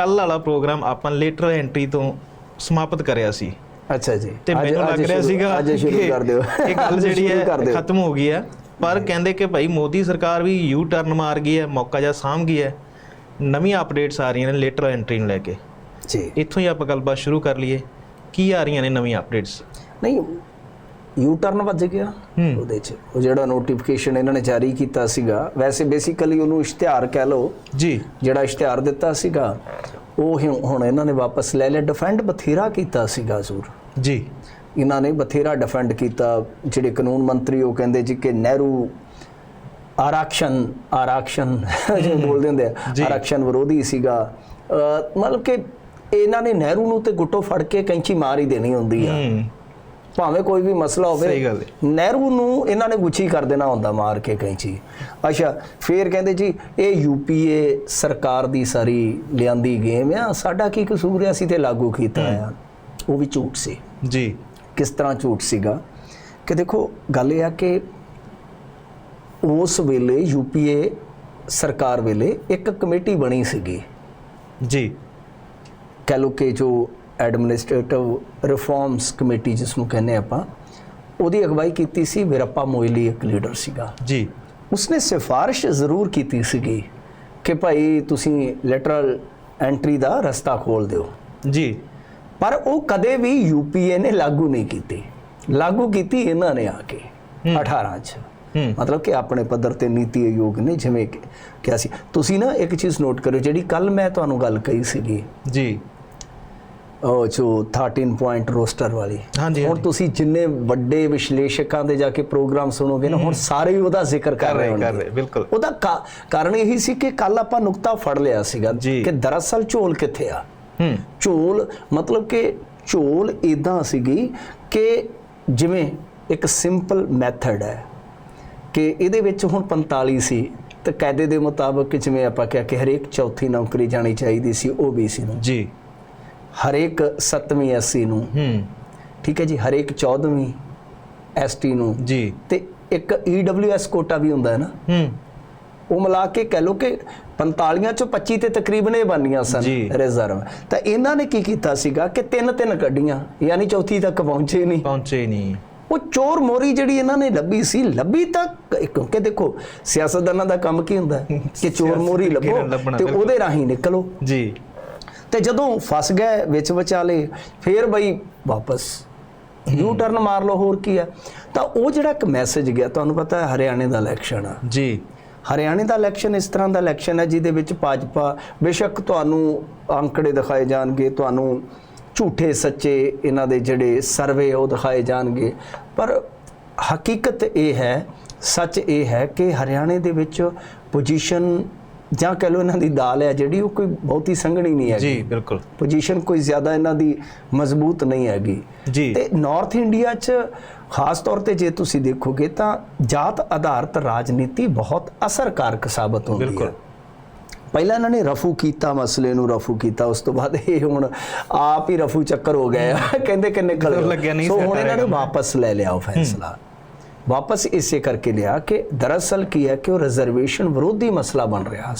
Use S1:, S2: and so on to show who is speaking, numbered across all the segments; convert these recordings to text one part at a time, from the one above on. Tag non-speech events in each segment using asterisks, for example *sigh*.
S1: ਕੱਲ ਵਾਲਾ ਪ੍ਰੋਗਰਾਮ ਆਪਾਂ ਲੇਟਰ ਐਂਟਰੀ ਤੋਂ ਸਮਾਪਤ ਕਰਿਆ ਸੀ।
S2: ਅੱਛਾ ਜੀ।
S1: ਤੇ ਮੈਨੂੰ ਲੱਗ ਰਿਹਾ ਸੀਗਾ
S2: ਅੱਜ ਸ਼ੁਰੂ ਕਰ ਦਿਓ।
S1: ਇਹ ਗੱਲ ਜਿਹੜੀ ਹੈ। ਖਤਮ ਹੋ ਗਈ ਹੈ। ਪਰ ਕਹਿੰਦੇ ਕਿ ਭਾਈ ਮੋਦੀ ਸਰਕਾਰ ਵੀ ਯੂ ਟਰਨ ਮਾਰ ਗਈ ਹੈ ਮੌਕਾ ਜਾਂ ਸਾਂਭ ਗਈ ਹੈ। ਨਵੀਆਂ ਅਪਡੇਟਸ ਆ ਰਹੀਆਂ ਨੇ ਲੇਟਰ ਐਂਟਰੀ ਨੂੰ ਲੈ ਕੇ।
S2: ਜੀ।
S1: ਇੱਥੋਂ ਹੀ ਆਪਾਂ ਗੱਲਬਾਤ ਸ਼ੁਰੂ ਕਰ ਲਈਏ। ਕੀ ਆ ਰਹੀਆਂ ਨੇ ਨਵੀਆਂ ਅਪਡੇਟਸ
S2: ਨਹੀਂ ਯੂ ਟਰਨ ਵੱਜ ਗਿਆ। ਉਹਦੇ ਚ। ਉਹ ਜਿਹੜਾ ਨੋਟੀਫਿਕੇਸ਼ਨ ਇਹਨਾਂ ਨੇ ਜਾਰੀ ਕੀਤਾ ਸੀਗਾ ਵੈਸੇ ਬੇਸਿਕਲੀ ਉਹਨੂੰ ਇਸ਼ਤਿਹਾਰ ਕਹਿ ਲਓ।
S1: ਜੀ।
S2: ਜਿਹੜਾ ਇਸ਼ਤਿਹਾਰ ਦਿੱਤਾ ਸੀਗਾ ਉਹ ਹੁਣ ਇਹਨਾਂ ਨੇ ਵਾਪਸ ਲੈ ਲਿਆ। ਡਿਫੈਂਡ ਬਥੇਰਾ ਕੀਤਾ ਸੀਗਾ ਜ਼ੂਰ
S1: ਜੀ।
S2: ਇਹਨਾਂ ਨੇ ਬਥੇਰਾ ਡਿਫੈਂਡ ਕੀਤਾ। ਜਿਹੜੇ ਕਾਨੂੰਨ ਮੰਤਰੀ ਉਹ ਕਹਿੰਦੇ ਜੀ ਕਿ ਨਹਿਰੂ ਆਰਕਸ਼ਨ ਆਰਕਸ਼ਨ ਜਿਵੇਂ ਬੋਲਦੇ ਹੁੰਦੇ ਆ
S1: ਜੀ।
S2: ਆਰਕਸ਼ਨ ਵਿਰੋਧੀ ਸੀਗਾ। ਮਤਲਬ ਕਿ ਇਹਨਾਂ ਨੇ ਨਹਿਰੂ ਨੂੰ ਤੇ ਗੁੱਟੋ ਫੜ ਕੇ ਕੈਂਚੀ ਮਾਰ ਹੀ ਦੇਣੀ ਹੁੰਦੀ ਆ। ਭਾਵੇਂ ਕੋਈ ਵੀ ਮਸਲਾ ਹੋਵੇ
S1: ਸਹੀ ਗੱਲ ਹੈ।
S2: ਨਹਿਰੂ ਨੂੰ ਇਹਨਾਂ ਨੇ ਗੁੱਛੀ ਕਰ ਦੇਣਾ ਹੁੰਦਾ ਮਾਰ ਕੇ ਕੈਂਚੀ ਅੱਛਾ ਫੇਰ ਕਹਿੰਦੇ ਜੀ ਇਹ ਯੂਪੀਏ ਸਰਕਾਰ ਦੀ ਸਾਰੀ ਲਿਆਂਦੀ ਗੇਮ ਆ ਸਾਡਾ ਕੀ ਕਸੂਰ ਆ? ਅਸੀਂ ਤੇ ਲਾਗੂ ਕੀਤਾ ਆ। ਉਹ ਵੀ ਝੂਠ ਸੀ।
S1: ਜੀ।
S2: ਕਿਸ ਤਰ੍ਹਾਂ ਝੂਠ ਸੀਗਾ? ਕਿ ਦੇਖੋ ਗੱਲ ਇਹ ਆ ਕਿ ਉਸ ਵੇਲੇ ਯੂਪੀਏ ਸਰਕਾਰ ਵੇਲੇ ਇੱਕ ਕਮੇਟੀ ਬਣੀ ਸੀਗੀ।
S1: ਜੀ।
S2: ਕਹਿ ਲਓ ਕਿ ਜੋ ਐਡਮਿਨਿਸਟ੍ਰੇਟਿਵ ਰਿਫਾਰਮਸ ਕਮੇਟੀ ਜਿਸ ਨੂੰ ਕਹਿੰਦੇ ਆਪਾਂ ਉਹਦੀ ਅਗਵਾਈ ਕੀਤੀ ਸੀ ਵੀਰੱਪਾ ਮੋਇਲੀ ਇੱਕ ਲੀਡਰ ਸੀਗਾ।
S1: ਜੀ।
S2: ਉਸਨੇ ਸਿਫਾਰਿਸ਼ ਜ਼ਰੂਰ ਕੀਤੀ ਸੀਗੀ ਕਿ ਭਾਈ ਤੁਸੀਂ ਲੈਟਰਲ ਐਂਟਰੀ ਦਾ ਰਸਤਾ ਖੋਲ ਦਿਓ।
S1: ਜੀ।
S2: ਪਰ ਉਹ ਕਦੇ ਵੀ ਯੂਪੀਏ ਨੇ ਲਾਗੂ ਨਹੀਂ ਕੀਤੀ। ਲਾਗੂ ਕੀਤੀ ਇਹਨਾਂ ਨੇ ਆ ਕੇ 18 ਚ। ਮਤਲਬ ਕਿ ਆਪਣੇ ਪੱਧਰ ਤੇ ਨੀਤੀ ਆਯੋਗ ਨੇ ਜਿਵੇਂ ਕਿ ਕਿਹਾ ਸੀ। ਤੁਸੀਂ ਨਾ ਇੱਕ ਚੀਜ਼ ਨੋਟ ਕਰਿਓ ਜਿਹੜੀ ਕੱਲ ਮੈਂ ਤੁਹਾਨੂੰ ਗੱਲ ਕਹੀ ਸੀਗੀ।
S1: ਜੀ।
S2: ਉਹ ਜੋ 13 ਪੁਆਇੰਟ ਰੋਸਟਰ ਵਾਲੀ।
S1: ਹਾਂਜੀ
S2: ਹੁਣ ਤੁਸੀਂ ਜਿੰਨੇ ਵੱਡੇ ਵਿਸ਼ਲੇਸ਼ਕਾਂ ਦੇ ਜਾ ਕੇ ਪ੍ਰੋਗਰਾਮ ਸੁਣੋਗੇ ਨਾ ਹੁਣ ਸਾਰੇ ਹੀ ਉਹਦਾ ਜ਼ਿਕਰ ਕਰ ਰਹੇ
S1: ਕਰ ਰਹੇ ਬਿਲਕੁਲ।
S2: ਉਹਦਾ ਕਾਰਨ ਇਹੀ ਸੀ ਕਿ ਕੱਲ ਆਪਾਂ ਨੁਕਤਾ ਫੜ ਲਿਆ ਸੀਗਾ। ਕਿ ਦਰਅਸਲ ਝੋਲ ਕਿੱਥੇ ਆ?
S1: ਹੂੰ।
S2: ਝੋਲ ਮਤਲਬ ਕਿ ਝੋਲ ਇਦਾਂ ਸੀਗੀ ਕਿ ਜਿਵੇਂ ਇੱਕ ਸਿੰਪਲ ਮੈਥਡ ਹੈ ਕਿ ਇਹਦੇ ਵਿੱਚ ਹੁਣ 45 ਸੀ ਤੇ ਕਾਇਦੇ ਦੇ ਮੁਤਾਬਕ ਜਿਵੇਂ ਆਪਾਂ ਕਿਹਾ ਕਿ ਹਰੇਕ ਚੌਥੀ ਨੌਕਰੀ ਜਾਣੀ ਚਾਹੀਦੀ ਸੀ OBC ਨੂੰ
S1: ਜੀ।
S2: ਹਰੇਕ 7ਵੀਂ ਐਸਸੀ ਨੂੰ।
S1: ਹੂੰ।
S2: ਠੀਕ ਹੈ ਜੀ ਹਰੇਕ 14ਵੀਂ ਐਸਟੀ ਨੂੰ।
S1: ਜੀ।
S2: ਤੇ ਇੱਕ EWS ਕੋਟਾ ਵੀ ਹੁੰਦਾ ਹੈ ਨਾ।
S1: ਹੂੰ।
S2: ਉਹ ਮਿਲਾ ਕੇ ਕਹਿ ਲੋ ਕਿ 45 ਚੋਂ 25 ਤੇ ਤਕਰੀਬਨ ਇਹ ਬਣਨੀਆਂ ਸਨ। ਰਿਜ਼ਰਵ ਤਾਂ ਇਹਨਾਂ ਨੇ ਕੀ ਕੀਤਾ ਸੀਗਾ ਕਿ ਤਿੰਨ ਤਿੰਨ ਕੱਢੀਆਂ ਯਾਨੀ ਚੌਥੀ ਤੱਕ ਪਹੁੰਚੇ ਨਹੀਂ।
S1: ਪਹੁੰਚੇ ਨਹੀਂ।
S2: ਉਹ ਚੋਰ ਮੋਰੀ ਜਿਹੜੀ ਇਹਨਾਂ ਨੇ ਲੱਭੀ ਸੀ ਲੱਭੀ ਤਾਂ ਕਿਉਂਕਿ ਦੇਖੋ ਸਿਆਸਤਦਾਨਾਂ ਦਾ ਕੰਮ ਕੀ ਹੁੰਦਾ? *laughs* ਕਿ ਚੋਰ ਮੋਰੀ ਲੱਭੋ ਤੇ। ਉਹਦੇ ਰਾਹੀਂ ਨਿਕਲੋ।
S1: ਜੀ।
S2: ਤੇ ਜਦੋਂ ਫਸ ਗਏ ਵਿੱਚ ਵਿਚਾਲੇ ਫੇਰ ਬਈ ਵਾਪਸ। ਯੂ ਟਰਨ ਮਾਰ ਲਓ ਹੋਰ ਕੀ ਆ? ਤਾਂ ਉਹ ਜਿਹੜਾ ਇੱਕ ਮੈਸੇਜ ਗਿਆ ਤੁਹਾਨੂੰ ਪਤਾ ਹੈ ਹਰਿਆਣੇ ਦਾ ਇਲੈਕਸ਼ਨ ਆ।
S1: ਜੀ।
S2: ਹਰਿਆਣੇ ਦਾ ਇਲੈਕਸ਼ਨ ਇਸ ਤਰ੍ਹਾਂ ਦਾ ਇਲੈਕਸ਼ਨ ਹੈ ਜਿਹਦੇ ਵਿੱਚ ਭਾਜਪਾ ਬੇਸ਼ੱਕ ਤੁਹਾਨੂੰ ਅੰਕੜੇ ਦਿਖਾਏ ਜਾਣਗੇ ਤੁਹਾਨੂੰ ਝੂਠੇ ਸੱਚੇ ਇਹਨਾਂ ਦੇ ਜਿਹੜੇ ਸਰਵੇ ਉਹ ਦਿਖਾਏ ਜਾਣਗੇ। ਪਰ ਹਕੀਕਤ ਇਹ ਹੈ ਸੱਚ ਇਹ ਹੈ ਕਿ ਹਰਿਆਣੇ ਦੇ ਵਿੱਚ ਪੋਜੀਸ਼ਨ ਜਾਂ ਕਹ ਲਓ ਇਹਨਾਂ ਦੀ ਦਾਲ ਹੈ ਜਿਹੜੀ ਉਹ ਕੋਈ ਬਹੁਤੀ ਸੰਘਣੀ ਨਹੀਂ ਹੈਗੀ।
S1: ਜੀ ਬਿਲਕੁਲ।
S2: ਪੋਜੀਸ਼ਨ ਕੋਈ ਜ਼ਿਆਦਾ ਇਹਨਾਂ ਦੀ ਮਜ਼ਬੂਤ ਨਹੀਂ ਹੈਗੀ।
S1: ਜੀ।
S2: ਤੇ ਨਾਰਥ ਇੰਡੀਆ 'ਚ ਖਾਸ ਤੌਰ ਤੇ ਜੇ ਤੁਸੀਂ ਦੇਖੋਗੇ ਤਾਂ ਜਾਤ ਆਧਾਰਿਤ ਰਾਜਨੀਤੀ ਬਹੁਤ ਅਸਰਕਾਰਕ ਸਾਬਤ ਹੁੰਦੀ
S1: ਬਿਲਕੁਲ।
S2: ਹੈ ਪਹਿਲਾਂ ਇਹਨਾਂ ਨੇ ਰਫੂ ਕੀਤਾ ਮਸਲੇ ਨੂੰ ਰਫੂ ਕੀਤਾ ਉਸ ਤੋਂ ਬਾਅਦ ਇਹ ਹੁਣ ਆਪ ਹੀ ਰਫੂ ਚੱਕਰ ਹੋ ਗਏ। ਕਹਿੰਦੇ ਕਿ ਨਿਕਲ ਸੋ ਹੁਣ ਇਹਨਾਂ ਨੇ। ਵਾਪਸ ਲੈ ਲਿਆ ਉਹ ਫੈਸਲਾ। ਵਾਪਸ ਇਸੇ ਕਰਕੇ ਲਿਆ ਕਿ ਦਰਅਸਲ ਕੀ ਹੈ ਕਿ ਉਹ ਰਿਜ਼ਰਵੇਸ਼ਨ ਵਿਰੋਧੀ ਮਸਲਾ ਬਣ ਰਿਹਾ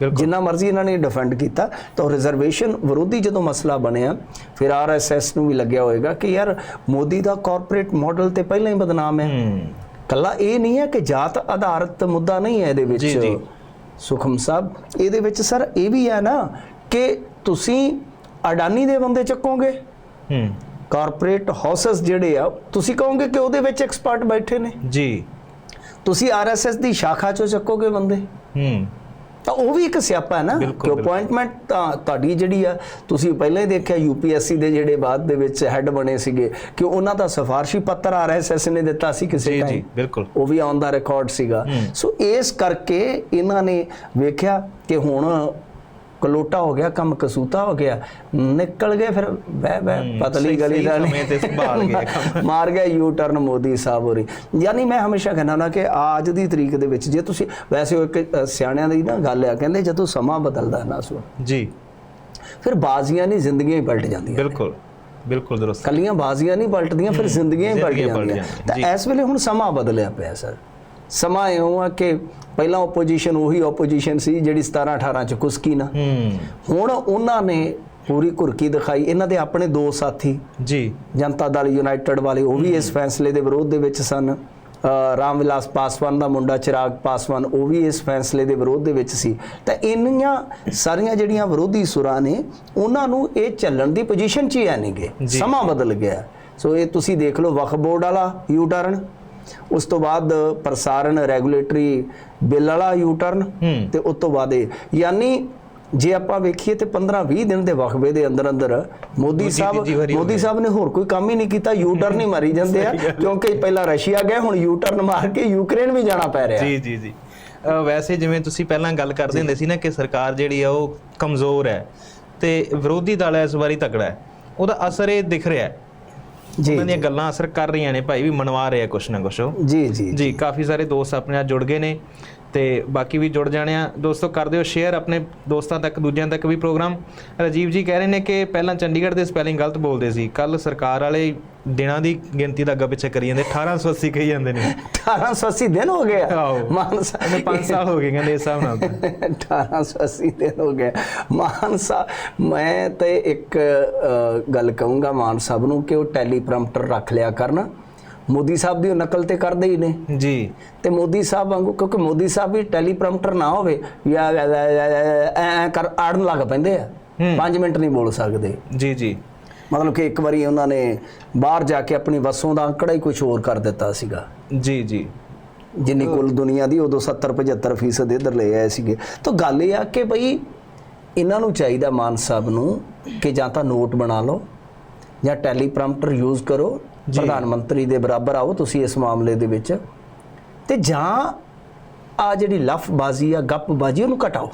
S1: ਬਿਲਕੁਲ।
S2: ਜਿੰਨਾ ਮਰਜ਼ੀ ਇਹਨਾਂ ਨੇ ਡਿਫੈਂਡ ਕੀਤਾ ਤਾਂ ਰਿਜ਼ਰਵੇਸ਼ਨ ਵਿਰੋਧੀ ਜਦੋਂ ਮਸਲਾ ਬਣਿਆ ਫਿਰ ਆਰਐਸਐਸ ਨੂੰ ਵੀ ਲੱਗਿਆ ਹੋਵੇਗਾ ਕਿ ਯਾਰ ਮੋਦੀ ਦਾ ਕਾਰਪੋਰੇਟ ਮਾਡਲ ਤੇ ਪਹਿਲਾਂ ਹੀ ਬਦਨਾਮ ਹੈ। ਕੱਲਾ ਇਹ ਨਹੀਂ ਹੈ ਕਿ ਜਾਤ ਆਧਾਰਿਤ ਮੁੱਦਾ ਨਹੀਂ ਹੈ ਇਹਦੇ ਵਿੱਚ।
S1: ਜੀ, ਜੀ।
S2: ਸੁਖਮ ਸਾਹਿਬ ਇਹਦੇ ਵਿੱਚ ਸਰ ਇਹ ਵੀ ਹੈ ਨਾ ਕਿ ਤੁਸੀਂ ਅਡਾਨੀ ਦੇ ਬੰਦੇ ਚੱਕੋਗੇ।
S1: ਹੂੰ।
S2: ਕਾਰਪੋਰੇਟ ਹਾਊਸਸ ਜਿਹੜੇ ਆ ਤੁਸੀਂ ਕਹੋਗੇ ਕਿ ਉਹਦੇ ਵਿੱਚ ਐਕਸਪਰਟ ਬੈਠੇ ਨੇ?
S1: ਜੀ।
S2: ਤੁਸੀਂ ਆਰਐਸਐਸ ਦੀ ਸ਼ਾਖਾ ਚੋਂ ਚੱਕੋਗੇ ਬੰਦੇ?
S1: ਹੂੰ।
S2: ਤਾਂ ਉਹ ਵੀ ਇੱਕ ਸਿਆਪਾ ਹੈ ਨਾ? ਕਿ ਅਪਾਇੰਟਮੈਂਟ ਤਾਂ ਤੁਹਾਡੀ ਜਿਹੜੀ ਆ ਤੁਸੀਂ ਪਹਿਲਾਂ ਹੀ ਦੇਖਿਆ ਯੂਪੀਐਸਸੀ ਦੇ ਜਿਹੜੇ ਬਾਅਦ ਦੇ ਵਿੱਚ ਹੈੱਡ ਬਣੇ ਸੀਗੇ ਕਿ ਉਹਨਾਂ ਦਾ ਸਿਫਾਰਸ਼ੀ ਪੱਤਰ ਆਰਐਸਐਸ ਨੇ ਦਿੱਤਾ ਸੀ ਕਿਸੇ
S1: ਜੀ
S2: ਟਾਈਮ
S1: ਜੀ ਬਿਲਕੁਲ।
S2: ਉਹ ਵੀ ਆਨ ਦਾ ਰਿਕਾਰਡ ਸੀਗਾ। ਸੋ ਇਸ ਕਰਕੇ ਇਹਨਾਂ ਨੇ ਵੇਖਿਆ ਕਿ ਹੁਣ ਕਲੋਟਾ ਹੋ ਗਿਆ ਕੰਮ ਕਸੂਤਾ ਹੋ ਗਿਆ ਨਿਕਲ ਗਏ ਫਿਰ ਬਹਿ ਬਹਿ ਪਤਲੀ ਗਲੀ ਦਾ
S1: ਸਮੇਂ ਤੇ ਸੰਭਾਲ ਗਏ ਕੰਮ।
S2: ਮਾਰ ਗਿਆ ਯੂ ਟਰਨ ਮੋਦੀ ਸਾਹਿਬ ਹੋਰੀ। ਯਾਨੀ ਮੈਂ ਹਮੇਸ਼ਾ ਕਹਿੰਦਾ ਨਾ ਕਿ ਅੱਜ ਦੀ ਤਰੀਕ ਦੇ ਵਿੱਚ ਜੇ ਤੁਸੀਂ ਵੈਸੇ ਉਹ ਇੱਕ ਸਿਆਣਿਆਂ ਦੀ ਨਾ ਗੱਲ ਆ ਕਹਿੰਦੇ ਜਦੋਂ ਸਮਾਂ ਬਦਲਦਾ ਨਾ ਸੋ
S1: ਜੀ।
S2: ਫਿਰ ਬਾਜ਼ੀਆਂ ਨਹੀਂ ਜ਼ਿੰਦਗੀਆਂ ਹੀ ਪਲਟ ਜਾਂਦੀਆਂ
S1: ਬਿਲਕੁਲ ਬਿਲਕੁਲ ਦਰਸਤ।
S2: ਕੱਲੀਆਂ ਬਾਜ਼ੀਆਂ ਨਹੀਂ ਪਲਟਦੀਆਂ ਫਿਰ ਜ਼ਿੰਦਗੀਆਂ ਹੀ ਪਲਟ ਜਾਂਦੀਆਂ। ਤਾਂ। ਇਸ ਵੇਲੇ ਹੁਣ ਸਮਾਂ ਬਦਲਿਆ ਪਿਆ ਸਰ। ਸਮਾਂ ਇਉਂ ਆ ਕਿ ਪਹਿਲਾਂ ਆਪੋਜੀਸ਼ਨ ਉਹੀ ਆਪੋਜੀਸ਼ਨ ਸੀ ਜਿਹੜੀ 17 18 ਚ ਕੁਸਕੀ ਨਾ। ਹੁਣ ਉਹਨਾਂ ਨੇ ਪੂਰੀ ਘੁਰਕੀ ਦਿਖਾਈ। ਇਹਨਾਂ ਦੇ ਆਪਣੇ ਦੋ ਸਾਥੀ
S1: ਜੀ।
S2: ਜਨਤਾ ਦਲ ਯੂਨਾਈਟਿਡ ਵਾਲੇ ਉਹ ਵੀ ਇਸ ਫੈਸਲੇ ਦੇ ਵਿਰੋਧ ਦੇ ਵਿੱਚ ਸਨ। ਰਾਮ ਵਿਲਾਸ ਪਾਸਵਾਨ ਦਾ ਮੁੰਡਾ ਚਿਰਾਗ ਪਾਸਵਾਨ ਉਹ ਵੀ ਇਸ ਫੈਸਲੇ ਦੇ ਵਿਰੋਧ ਦੇ ਵਿੱਚ ਸੀ। ਤਾਂ ਇੰਨੀਆਂ ਸਾਰੀਆਂ ਜਿਹੜੀਆਂ ਵਿਰੋਧੀ ਸੁਰਾਂ ਨੇ ਉਹਨਾਂ ਨੂੰ ਇਹ ਚੱਲਣ ਦੀ ਪੋਜੀਸ਼ਨ 'ਚ ਹੀ ਆ ਨਹੀਂਗੇ
S1: ਜੀ।
S2: ਸਮਾਂ ਬਦਲ ਗਿਆ। ਸੋ ਇਹ ਤੁਸੀਂ ਦੇਖ ਲਓ ਵਕਫ ਬੋਰਡ ਵਾਲਾ ਯੂ ਟਰਨ ਉਸ ਤੋਂ ਬਾਅਦ ਪ੍ਰਸਾਰਣ ਰੈਗੂਲੇਟਰੀ ਬਿੱਲ ਵਾਲਾ ਯੂ ਟਰਨ। ਤੇ ਉਸ ਤੋਂ ਬਾਅਦ ਇਹ। ਯਾਨੀ ਜੇ ਆਪਾਂ ਵੇਖੀਏ ਤੇ 15-20 ਦਿਨ ਦੇ ਵਕਫੇ ਦੇ ਅੰਦਰ ਅੰਦਰ ਮੋਦੀ ਸਾਹਿਬ ਮੋਦੀ। ਸਾਹਿਬ ਨੇ ਹੋਰ ਕੋਈ ਕੰਮ ਹੀ ਨਹੀਂ ਕੀਤਾ ਯੂ ਟਰਨ ਹੀ ਮਾਰੀ ਜਾਂਦੇ ਆ। ਕਿਉਂਕਿ ਪਹਿਲਾਂ ਰਸ਼ੀਆ ਗਏ ਹੁਣ ਯੂ ਟਰਨ ਮਾਰ ਕੇ ਯੂਕਰੇਨ ਵੀ ਜਾਣਾ ਪੈ ਰਿਹਾ।
S1: ਜੀ ਜੀ ਜੀ। ਵੈਸੇ ਜਿਵੇਂ ਤੁਸੀਂ ਪਹਿਲਾਂ ਗੱਲ ਕਰਦੇ ਹੁੰਦੇ ਸੀ ਨਾ ਕਿ ਸਰਕਾਰ ਜਿਹੜੀ ਆ ਉਹ ਕਮਜ਼ੋਰ ਹੈ ਤੇ ਵਿਰੋਧੀ ਦਲ ਇਸ ਵਾਰੀ ਤਕੜਾ ਹੈ। ਉਹਦਾ ਅਸਰ ਇਹ ਦਿਖ ਰਿਹਾ ਹੈ ਉਹਨਾਂ ਦੀਆਂ ਗੱਲਾਂ ਅਸਰ ਕਰ ਰਹੀਆਂ ਨੇ ਭਾਈ ਵੀ ਮਨਵਾ ਰਹੇ ਆ ਕੁਛ ਨਾ ਕੁਛ
S2: ਜੀ ਜੀ
S1: ਜੀ ਕਾਫੀ ਸਾਰੇ ਦੋਸਤ ਆਪਣੇ ਨਾਲ ਜੁੜ ਗਏ ਨੇ। ਤੇ ਬਾਕੀ ਵੀ ਜੁੜ ਜਾਣੇ ਆ। ਦੋਸਤੋ ਕਰ ਦਿਓ ਸ਼ੇਅਰ ਆਪਣੇ ਦੋਸਤਾਂ ਤੱਕ ਦੂਜਿਆਂ ਤੱਕ ਵੀ ਪ੍ਰੋਗਰਾਮ ਰਾਜੀਵ ਜੀ ਕਹਿ ਰਹੇ ਨੇ ਕਿ ਪਹਿਲਾਂ ਚੰਡੀਗੜ੍ਹ ਦੇ ਸਪੈਲਿੰਗ ਗਲਤ ਬੋਲਦੇ ਸੀ। ਕੱਲ ਸਰਕਾਰ ਵਾਲੇ ਦਿਨਾਂ ਦੀ ਗਿਣਤੀ ਦਾ ਅੱਗਾ ਪਿੱਛੇ ਕਰੀ ਜਾਂਦੇ। 1880 ਕਹੀ ਜਾਂਦੇ ਨੇ।
S2: 1880 ਦਿਨ ਹੋ ਗਏ। ਮਾਨਸਾ
S1: ਇਹਨੇ 5 ਸਾਲ ਹੋ ਗਏ ਕਹਿੰਦੇ ਇਸ ਹਿਸਾਬ ਨਾਲ। ਤਾਂ।
S2: 1880 ਦਿਨ ਹੋ ਗਏ। ਮਾਨਸਾ ਮੈਂ ਤੇ ਇੱਕ ਗੱਲ ਕਹੂੰਗਾ ਮਾਨ ਸਾਹਿਬ ਨੂੰ ਕਿ ਉਹ ਟੈਲੀਪ੍ਰੋਂਪਟਰ ਰੱਖ ਲਿਆ ਕਰਨ। ਮੋਦੀ ਸਾਹਿਬ ਦੀ ਉਹ ਨਕਲ ਤੇ ਕਰਦੇ ਹੀ ਨੇ।
S1: ਜੀ।
S2: ਤੇ ਮੋਦੀ ਸਾਹਿਬ ਵਾਂਗੂ ਕਿਉਂਕਿ ਮੋਦੀ ਸਾਹਿਬ ਵੀ ਟੈਲੀਪ੍ਰੋਂਪਟਰ ਨਾ ਹੋਵੇ ਯਾ ਯਾ- ਐ ਕਰ ਆੜਨ ਲੱਗ ਪੈਂਦੇ ਆ। 5 ਮਿੰਟ ਨਹੀਂ ਬੋਲ ਸਕਦੇ।
S1: ਜੀ ਜੀ।
S2: ਮਤਲਬ ਕਿ ਇੱਕ ਵਾਰੀ ਉਹਨਾਂ ਨੇ ਬਾਹਰ ਜਾ ਕੇ ਆਪਣੀ ਵਸੋਂ ਦਾ ਅੰਕੜਾ ਹੀ ਕੁਝ ਹੋਰ ਕਰ ਦਿੱਤਾ ਸੀਗਾ।
S1: ਜੀ ਜੀ।
S2: ਜਿੰਨੀ ਕੁੱਲ ਦੁਨੀਆ ਦੀ ਉਦੋਂ 70 75 ਫੀਸਦ ਇੱਧਰ ਲੈ ਆਏ ਸੀਗੇ। ਤਾਂ ਗੱਲ ਇਹ ਆ ਕਿ ਭਈ ਇਹਨਾਂ ਨੂੰ ਚਾਹੀਦਾ ਮਾਨ ਸਾਹਿਬ ਨੂੰ ਕਿ ਜਾਂ ਤਾਂ ਨੋਟ ਬਣਾ ਲਓ ਜਾਂ ਟੈਲੀਪ੍ਰੋਂਪਟਰ ਯੂਜ਼ ਕਰੋ ਪ੍ਰਧਾਨ ਮੰਤਰੀ ਦੇ ਬਰਾਬਰ ਆਓ ਤੁਸੀਂ ਇਸ ਮਾਮਲੇ ਦੇ ਵਿੱਚ। ਤੇ ਜਾਂ ਆ ਜਿਹੜੀ ਲਫ਼ਬਾਜ਼ੀ ਆ ਗੱਪਬਾਜ਼ੀ ਉਹਨੂੰ ਘਟਾਓ।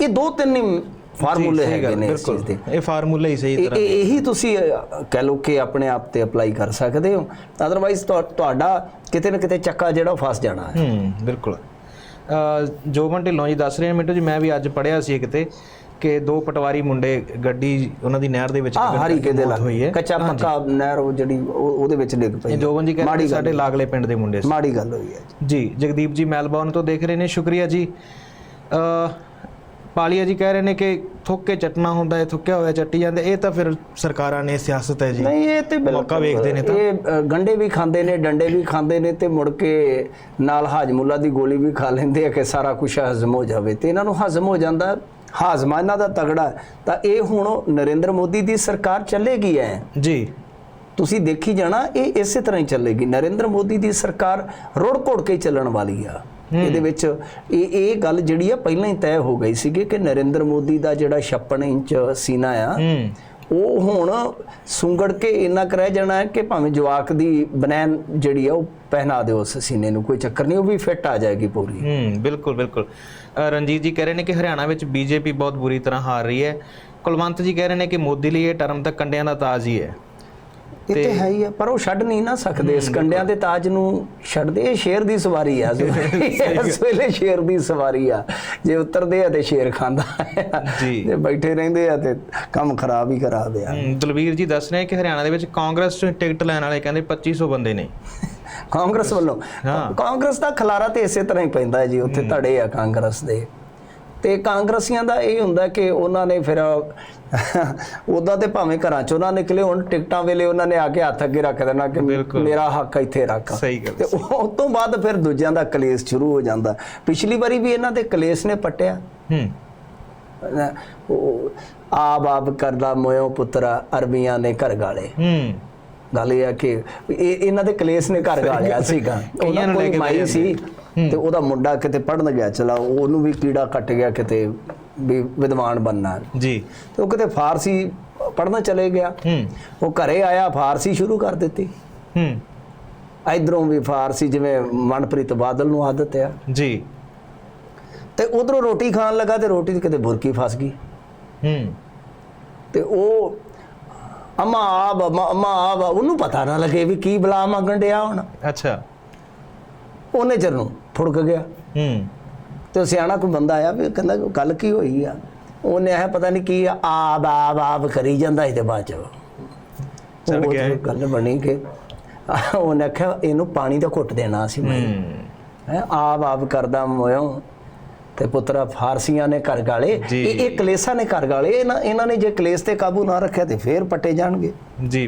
S2: ਇਹ ਦੋ ਤਿੰਨ ਹੀ ਫਾਰਮੂਲੇ ਹੈਗੇ ਨੇ ਇਸ ਚੀਜ਼ ਦੇ।
S1: ਇਹ ਫਾਰਮੂਲਾ ਹੀ ਸਹੀ ਤਰ੍ਹਾਂ
S2: ਇਹ- ਇਹੀ ਤੁਸੀਂ ਕਹਿ ਲਓ ਕਿ ਆਪਣੇ ਆਪ ਤੇ ਅਪਲਾਈ ਕਰ ਸਕਦੇ ਹੋ। ਅਦਰਵਾਈਜ਼ ਤੁਹਾਡਾ ਕਿਤੇ ਨਾ ਕਿਤੇ ਚੱਕਾ ਜਿਹੜਾ ਉਹ ਫਸ ਜਾਣਾ ਹੈ।
S1: ਹੂੰ ਬਿਲਕੁਲ। ਜੋਬਨ ਢਿੱਲੋਂ ਜੀ ਦੱਸ ਰਹੇ ਨੇ ਮਿੰਟੂ ਜੀ ਮੈਂ ਵੀ ਅੱਜ ਪੜਿਆ ਸੀ ਕਿਤੇ ਕਿ ਦੋ ਪਟਵਾਰੀ ਮੁੰਡੇ ਗੱਡੀ ਉਹਨਾਂ ਦੀ ਨਹਿਰ ਦੇ ਵਿੱਚ
S2: ਆ
S1: ਡਿੱਗਣ
S2: ਹਰੀ
S1: ਕਰਕੇ
S2: ਕੇ ਦੇ
S1: ਮੌਤ ਹੋਈ ਹੈ।
S2: ਲੱਗ ਕੱਚਾ ਪੱਕਾ ਨਹਿਰ ਉਹ ਜਿਹੜੀ ਉਹ- ਉਹਦੇ ਵਿੱਚ ਡਿੱਗ ਪਈ
S1: ਇਹ ਜੋਬਨ ਜੀ ਕਹਿੰਦੇ ਸਾਡੇ ਲਾਗਲੇ ਪਿੰਡ ਦੇ ਮੁੰਡੇ ਸੀ।
S2: ਮਾੜੀ ਗੱਲ ਹੋਈ ਹੈ
S1: ਜੀ। ਜਗਦੀਪ ਜੀ ਮੈਲਬੌਰਨ ਤੋਂ ਦੇਖ ਰਹੇ ਨੇ। ਸ਼ੁਕਰੀਆ ਜੀ। ਅ ਪਾਲੀਆ ਜੀ ਕਹਿ ਰਹੇ ਨੇ ਕਿ ਥੁੱਕ ਕੇ ਚੱਟਣਾ ਹੁੰਦਾ ਹੈ ਥੁੱਕਿਆ ਹੋਇਆ ਚੱਟੀ ਜਾਂਦੇ ਇਹ ਤਾਂ ਫਿਰ ਸਰਕਾਰਾਂ ਨੇ ਸਿਆਸਤ ਹੈ ਜੀ।
S2: ਨਹੀਂ ਇਹ ਤੇ
S1: ਮੌਕਾ ਵੇਖਦੇ ਨੇ ਤਾਂ।
S2: ਇਹ ਗੰਡੇ ਵੀ ਖਾਂਦੇ ਨੇ ਡੰਡੇ ਵੀ ਖਾਂਦੇ ਨੇ ਤੇ ਮੁੜ ਕੇ ਨਾਲ ਹਾਜਮੁੱਲਾ ਦੀ ਗੋਲੀ ਵੀ ਖਾ ਲੈਂਦੇ ਆ ਕਿ ਸਾਰਾ ਕੁਝ ਹਜ਼ਮ ਹੋ ਜਾਵੇ ਤੇ ਇਹਨਾਂ ਨੂੰ ਹਜ਼ਮ ਹੋ ਜਾਂਦਾ। ਹਾਜ਼ਮਾ ਇਹਨਾਂ ਦਾ ਤਗੜਾ। ਤਾਂ ਇਹ ਹੁਣ ਨਰਿੰਦਰ ਮੋਦੀ ਦੀ ਸਰਕਾਰ ਚੱਲੇਗੀ ਐ?
S1: ਜੀ।
S2: ਤੁਸੀਂ ਦੇਖੀ ਜਾਣਾ ਇਹ ਇਸੇ ਤਰ੍ਹਾਂ ਹੀ ਚੱਲੇਗੀ। ਨਰਿੰਦਰ ਮੋਦੀ ਦੀ ਸਰਕਾਰ ਰੋੜ ਘੋੜ ਕੇ ਚੱਲਣ ਵਾਲੀ ਆ। ਇਹਦੇ ਵਿੱਚ ਇਹ ਇਹ ਗੱਲ ਜਿਹੜੀ ਆ ਪਹਿਲਾਂ ਹੀ ਤੈਅ ਹੋ ਗਈ ਸੀਗੀ ਕਿ ਨਰਿੰਦਰ ਮੋਦੀ ਦਾ ਜਿਹੜਾ 56 ਇੰਚ ਸੀਨਾ ਆ ਉਹ ਹੁਣ ਸੁੰਗੜ ਕੇ ਇੰਨਾ ਕੁ ਰਹਿ ਜਾਣਾ ਹੈ ਕਿ ਭਾਵੇਂ ਜਵਾਕ ਦੀ ਬਨੈਨ ਜਿਹੜੀ ਆ ਉਹ ਪਹਿਨਾ ਦਿਓ ਉਸ ਸੀਨੇ ਨੂੰ, ਕੋਈ ਚੱਕਰ ਨਹੀਂ, ਉਹ ਵੀ ਫਿੱਟ ਆ ਜਾਏਗੀ ਪੂਰੀ।
S1: ਹੂੰ, ਬਿਲਕੁਲ ਬਿਲਕੁਲ। ਰਣਜੀਤ ਜੀ ਕਹਿ ਰਹੇ ਨੇ ਕਿ ਹਰਿਆਣਾ ਵਿੱਚ ਬੀਜੇਪੀ ਬਹੁਤ ਬੁਰੀ ਤਰ੍ਹਾਂ ਹਾਰ ਰਹੀ ਹੈ। ਕੁਲਵੰਤ ਜੀ ਕਹਿ ਰਹੇ ਨੇ ਕਿ ਮੋਦੀ ਲਈ ਇਹ ਟਰਮ ਤਾਂ ਕੰਡਿਆਂ ਦਾ ਤਾਜ ਹੀ ਹੈ।
S2: ਇਹ ਤੇ ਹੈ ਹੀ ਆ। ਪਰ ਉਹ ਛੱਡ ਨਹੀਂ ਨਾ ਸਕਦੇ। ਇਸ ਕੰਡਿਆਂ ਦੇ ਤਾਜ ਨੂੰ ਛੱਡਦੇ ਇਹ ਸ਼ੇਰ ਦੀ ਸਵਾਰੀ ਆ। *laughs* ਇਸ ਵੇਲੇ ਸ਼ੇਰ ਦੀ ਸਵਾਰੀ ਆ। ਜੇ ਉਤਰਦੇ ਆ ਤੇ ਸ਼ੇਰ ਖਾਂਦਾ ਆ
S1: ਜੀ।
S2: ਜੇ ਬੈਠੇ ਰਹਿੰਦੇ ਆ ਤੇ ਕੰਮ ਖਰਾਬ ਹੀ ਕਰਾ ਦਿਆ।
S1: ਹੂੰ, ਦਲਵੀਰ ਜੀ ਦੱਸ ਰਹੇ ਕਿ ਹਰਿਆਣਾ ਦੇ ਵਿੱਚ ਕਾਂਗਰਸ ਟਿਕਟ ਲੈਣ ਵਾਲੇ ਕਹਿੰਦੇ 2500 ਬੰਦੇ ਨੇ।
S2: ਕਾਂਗਰਸ ਵੱਲੋਂ। ਕਾਂਗਰਸ ਦਾ ਖਲਾਰਾ ਤੇ ਇਸੇ ਤਰ੍ਹਾਂ ਹੀ ਪੈਂਦਾ ਹੈ ਜੀ ਉੱਥੇ ਧੜੇ ਆ ਕਾਂਗਰਸ ਦੇ। ਤੇ ਕਾਂਗਰਸੀਆਂ ਦਾ ਇਹ ਹੁੰਦਾ ਕਿ ਉਹਨਾਂ ਨੇ ਫਿਰ ਉਦਾਂ ਤੇ ਭਾਵੇਂ ਘਰਾਂ ਚੋਂ ਨਾ ਨਿਕਲੇ ਹੁਣ ਟਿਕਟਾਂ ਵੇਲੇ ਉਹਨਾਂ ਨੇ ਆ ਕੇ ਹੱਥ ਅੱਗੇ ਰੱਖ ਦੇਣਾ ਕਿ। ਮੇਰਾ ਹੱਕ ਇੱਥੇ ਰੱਖ। ਤੇ ਉਸ ਤੋਂ ਬਾਅਦ ਫਿਰ ਦੂਜਿਆਂ ਦਾ ਕਲੇਸ਼ ਸ਼ੁਰੂ ਹੋ ਜਾਂਦਾ। ਪਿਛਲੀ ਵਾਰੀ ਵੀ ਇਹਨਾਂ ਦੇ ਕਲੇਸ਼ ਨੇ ਪੱਟਿਆ।
S1: ਹੂੰ।
S2: ਉਹ ਆਬ ਆਬ ਕਰਦਾ ਮੋਇਓ ਪੁੱਤਰਾ ਅਰਬੀਆਂ ਨੇ ਘਰ ਗਾਲੇ।
S1: ਹੂੰ।
S2: ਗੱਲ ਇਹ ਆ ਕਿ ਇਹ ਇਹਨਾਂ ਦੇ ਕਲੇਸ਼ ਨੇ ਘਰ ਗਾਲਿਆ ਸੀਗਾ। ਉਹਨਾਂ
S1: ਨੂੰ ਲੈ
S2: ਕੋਲ
S1: ਕੇ
S2: ਮਾਈ ਸੀ। ਤੇ ਉਹਦਾ ਮੁੰਡਾ ਕਿਤੇ ਪੜਨ ਗਿਆ ਚਲਾ ਉਹਨੂੰ ਵੀ ਕੀੜਾ ਕੱਟ ਗਿਆ ਕਿਤੇ ਵੀ ਵਿਦਵਾਨ ਬੰਨਾ
S1: ਜੀ।
S2: ਤੇ ਉਹ ਕਿਤੇ ਫਾਰਸੀ ਪੜਨਾ ਚਲੇ ਗਿਆ। ਉਹ ਘਰੇ ਆਇਆ ਫਾਰਸੀ ਸ਼ੁਰੂ ਕਰ ਦਿੱਤੀ।
S1: ਹੂੰ।
S2: ਇਧਰੋਂ ਵੀ ਫਾਰਸੀ ਜਿਵੇਂ ਮਨਪ੍ਰੀਤ ਬਾਦਲ ਨੂੰ ਆਦਤ ਆ।
S1: ਜੀ।
S2: ਤੇ ਉਧਰੋਂ ਰੋਟੀ ਖਾਣ ਲੱਗਾ ਤੇ ਰੋਟੀ 'ਚ ਕਿਤੇ ਬੁਰਕੀ ਫਸ ਗਈ।
S1: ਹੂੰ।
S2: ਤੇ ਉਹ ਅਮਾ ਆਬ ਅਮਾ ਆਬ ਉਹਨੂੰ ਪਤਾ ਨਾ ਲੱਗੇ ਵੀ ਕੀ ਬਲਾ ਮੰਗਣ ਡਿਆ ਹੁਣ।
S1: ਅੱਛਾ।
S2: ਉਹਨੇ ਚਿਰ ਨੂੰ ਫੁੜਕ ਗਿਆ।
S1: ਹੂੰ।
S2: ਤੇ ਸਿਆਣਾ ਕੋਈ ਬੰਦਾ ਆਇਆ ਵੀ ਕਹਿੰਦਾ ਗੱਲ ਕੀ ਹੋਈ ਆ? ਉਹਨੇ ਇਹ ਪਤਾ ਨਹੀਂ ਕੀ ਆ, ਆਬ ਆਬ ਆਬ ਕਰੀ ਜਾਂਦਾ ਤੇ ਬਾਅਦ ਚ।
S1: ਗਿਆ।
S2: ਗੱਲ ਬਣੀ ਕਿ ਉਹਨੇ ਆਖਿਆ ਇਹਨੂੰ ਪਾਣੀ ਦਾ ਘੁੱਟ ਦੇਣਾ ਸੀ ਮੈਂ।
S1: ਹੂੰ।
S2: ਆਪ ਆਪ ਕਰਦਾ ਮੋਇਓ। ਤੇ ਪੁੱਤਰਾ ਫਾਰਸੀਆਂ ਨੇ ਘਰ ਗਾਲੇ। ਇਹ ਇਹ ਕਲੇਸ਼ਾਂ ਨੇ ਘਰ ਗਾਲੇ। ਇਹਨਾਂ ਇਹਨਾਂ ਨੇ ਜੇ ਕਲੇਸ਼ ਤੇ ਕਾਬੂ ਨਾ ਰੱਖਿਆ ਤੇ ਫੇਰ ਪੱਟੇ ਜਾਣਗੇ।
S1: ਜੀ।